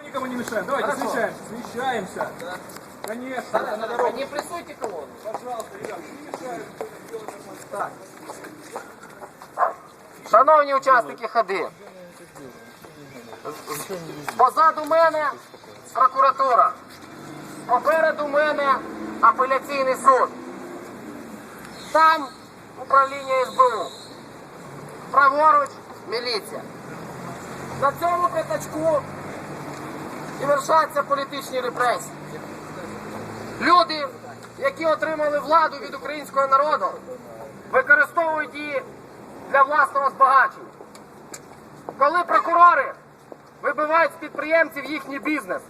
Мы никому не мешаем. Давайте смещаемся. Смещаемся. Конечно. На дорогу. Не прессуйте колонну. Пожалуйста, ребята, не мешаем. Шановні учасники ходи, позаду мене прокуратура, попереду мене апеляційний суд. Там управління СБУ. Праворуч міліція. На цьому п'ятачку і вершаться політичні репресії. Люди, які отримали владу від українського народу, використовують її для власного збагачення. Коли прокурори вибивають з підприємців їхній бізнес,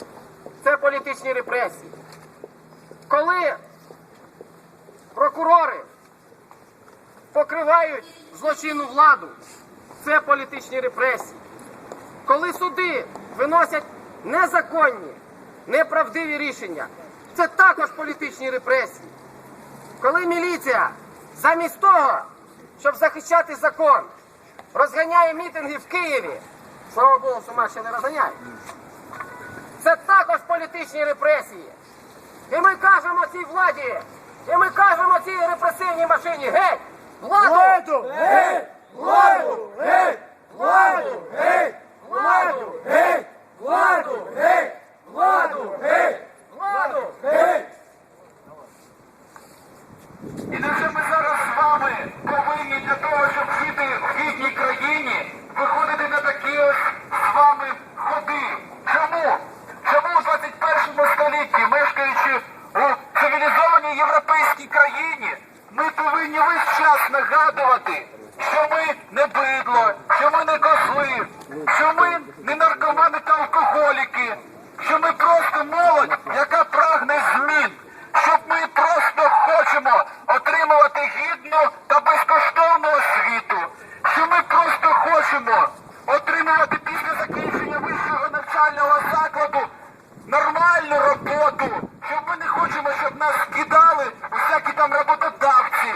це політичні репресії. Коли прокурори покривають злочинну владу, це політичні репресії. Коли суди виносять незаконні, неправдиві рішення, це також політичні репресії. Коли міліція замість того, щоб захищати закон, розганяє мітинги в Києві, слава Богу, сама ще не розганяє. Це також політичні репресії. І ми кажемо цій владі, і ми кажемо цій репресивній машині, геть! Владу! Владу! Гей! Владу! Гей! Владу! Гей! Владу! Гей! Владу! Гей! Владу! Гей! Владу! Гей! І невже ми зараз з вами повинні для того, щоб жити в гідній країні, виходити на такі ось з вами ходи? Чому? Чому в 21 столітті, мешкаючи у цивілізованій європейській країні, ми повинні весь час нагадувати, що ми не бидло, що ми не козли, що ми не наркомани та алкоголіки, що ми просто молодь, яка прагне змін, щоб ми просто хочемо отримувати та безкоштовну освіту, що ми просто хочемо отримувати після закінчення вищого навчального закладу нормальну роботу, що ми не хочемо, щоб нас кидали усякі там роботодавці.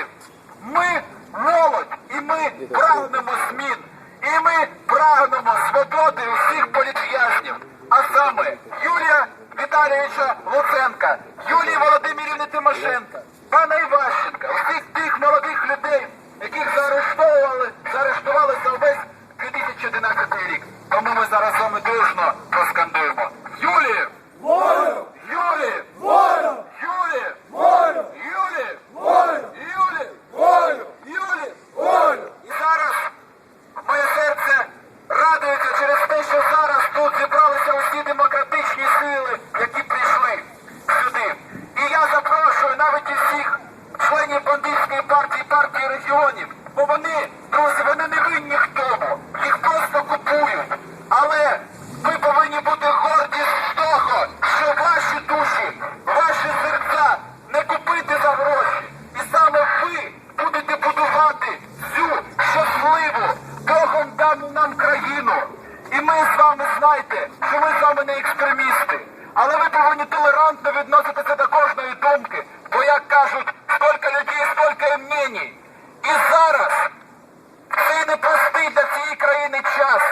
Ми молодь, і ми прагнемо змін, і ми прагнемо свободи усіх політв'язнів. А саме Юрія Віталійовича Луценка, Юлії Володимирівни Тимошенка, пана Іващенка, усіх тих молодих людей, яких заарештовували, заарештували за увесь 2011 рік. Тому ми зараз з вами дружно проскандуємо. Юлі! Волю! Юлі! Волю! Юлі! Волю! Юлі! Волю! Юлі! Волю! Юлі! Волю! І зараз моє серце радується через те, що зараз тут зібралися усі демократичні сили, які прийшли сюди. І я запрошую навіть і всіх членів бандитської партії партії регіонів, бо вони не винні в тому, їх просто купують. Але ви повинні бути горді з того, що ваші душі, ваші серця не купити за гроші. І саме ви будете будувати цю щасливу, Богом дану нам країну. І ми з вами знаєте, що ми з вами не екстремісти. Але ви повинні толерантно відноситися до кожної думки. Бо, як кажуть, стільки людей, стільки мнений. І зараз цей непростий для цієї країни час,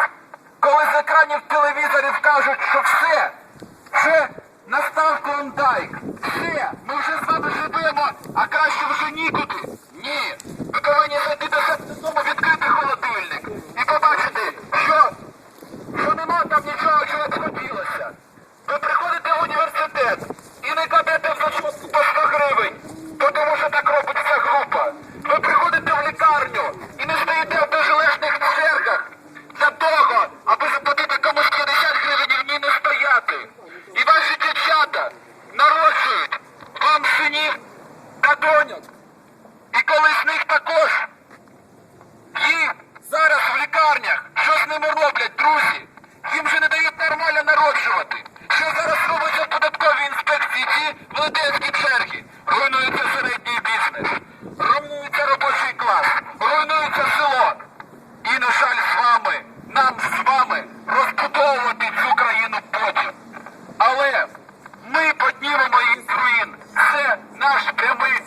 коли з екранів телевізорів кажуть, що все, вже настав клондайк, все, ми вже з вами живемо, а краще вже нікуди. Ні. Ви повинні зайти до себе додому, відкрити холодильник і побачити, що, що нема там нічого, чого б хотілося. Ви приходите в університет і не кладете в зачетку по 100 гривень, бо тому що так робить ця група. Ви приходите в лікарню і не стоїте в довжелезних чергах для того, аби заплатити комусь 50 гривень і в ній не стояти. І ваші дівчата народжують вам синів та доньок. І коли з них також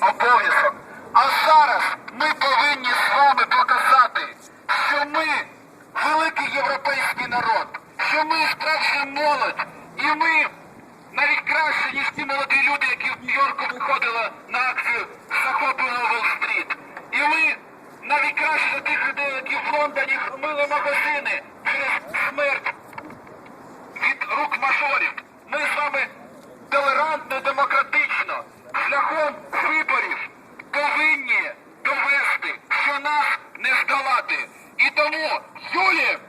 обов'язок. А зараз ми повинні з вами показати, що ми великий європейський народ, що ми справжня молодь, І ми навіть краще, ніж ті молоді люди, які в Нью-Йорку виходили на акцію захоплено Уолл-стріт. І ми навіть краще за тих людей, які в Лондоні хмили магазини через смерть від рук мажорів. Ми з вами толерантний, демократичний. тому Юлия!